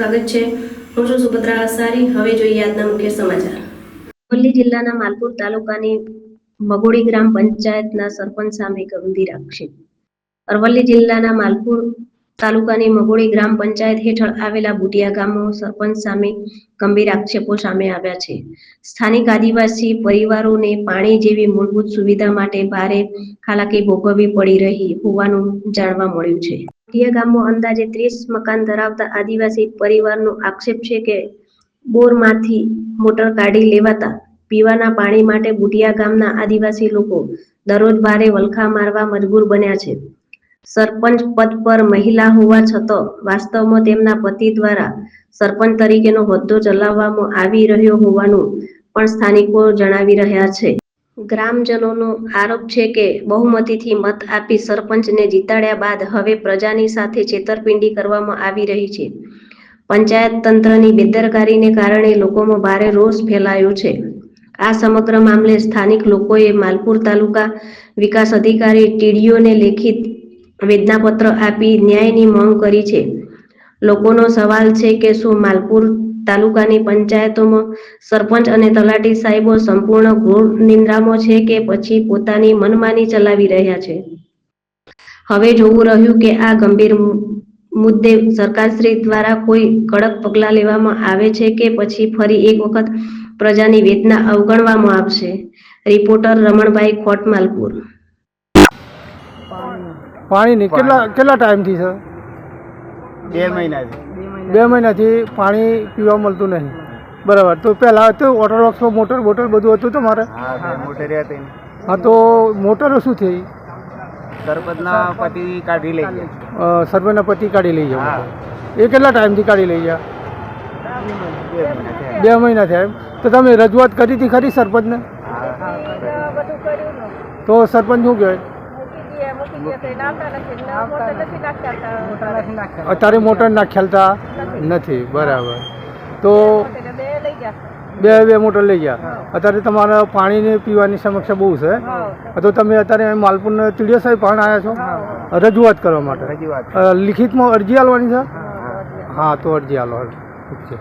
સ્વાગત છે. હું છું સુભદ્રા હસારી હવે જોઈએ આજના મુખ્ય સમાચાર. અરવલ્લી જિલ્લાના માલપુર તાલુકાની મગોડી ગ્રામ પંચાયતના સરપંચ સામે ગંભીર આક્ષેપ અરવલ્લી જિલ્લાના માલપુર તાલુકાની મગોડી ગ્રામ પંચાયત હેઠળ આવેલા બુટિયા ગામો સરપંચ સામે ગંભીર આક્ષેપો સામે આવ્યા છે. સ્થાનિક આદિવાસી પરિવારોને પાણી જેવી મૂળભૂત સુવિધા માટે ભારે હાલાકી ભોગવવી પડી રહી હોવાનું જાણવા મળ્યું છે. બુટિયા ગામમાં અંદાજે ત્રીસ મકાન ધરાવતા આદિવાસી પરિવારનો આક્ષેપ છે કે બોરમાંથી મોટર કાઢી લેવાતા પીવાના પાણી માટે બુટિયા ગામના આદિવાસી લોકો દરરોજ ભારે વલખા મારવા મજબૂર બન્યા છે. સરપંચ પદ પર મહિલા હોવા છતાં વાસ્તવમાં તેમના પતિ દ્વારા સરપંચ તરીકેનો હોદ્દો ચલાવવામાં આવી રહ્યો હોવાનું પણ સ્થાનિકો જણાવી રહ્યા છે. ગ્રામજનોનો આરોપ છે કે બહુમતીથી મત આપી સરપંચને જીતાડ્યા બાદ હવે પ્રજાની સાથે છેતરપિંડી કરવામાં આવી રહી છે. પંચાયત તંત્રની બેદરકારીને કારણે લોકોમાં ભારે રોષ ફેલાયો છે. આ સમગ્ર મામલે સ્થાનિક લોકોએ માલપુર તાલુકા વિકાસ અધિકારી ટીડીઓને લેખિત વેદનાપત્ર આપી ન્યાયની માંગ કરી છે. લોકોનો સવાલ છે કે શું માલપુર તાલુકાની પંચાયતોમાં સરપંચ અને તલાટી સાહેબો સંપૂર્ણ ઘોર નિંદ્રામાં છે કે પછી પોતાની મનમાની ચલાવી રહ્યા છે. હવે જોવું રહ્યું કે આ ગંભીર મુદ્દે સરકારશ્રી દ્વારા કોઈ કડક પગલાં લેવામાં આવે છે કે પછી ફરી એક વખત પ્રજાની વેદના અવગણવામાં આવશે. રિપોર્ટર રમણભાઈ ખોટમાલપુર. પાણીની કેટલા કેટલા ટાઈમથી છે? બે મહિનાથી બે મહિનાથી પાણી પીવા મળતું નહીં. બરાબર. તો પહેલાં તો વોટર બોક્સમાં મોટર બોટર બધું હતું તમારે? હા હતી. તો મોટરો શું થઈ? સરપંચના પતિ કાઢી લઈ ગયા. સરપંચના પતિ કાઢી લઈ ગયા. એ કેટલા ટાઈમથી કાઢી લઈ ગયા? બે મહિના થયા. એમ? તો તમે રજૂઆત કરી હતી ખરી સરપંચને તો સરપંચ શું કહે અત્યારે મોટર નાખ્યાલતા નથી. બરાબર. તો બે બે મોટર લઈ ગયા. અત્યારે તમારે પાણીની પીવાની સમસ્યા બહુ છે. તો તમે અત્યારે માલપુરના ટીડીઓ સાહેબ પણ આવ્યા છો? રજૂઆત કરવા માટે. લિખિતમાં અરજી આલવાની છે? હા તો અરજી આલો. ઠીક છે.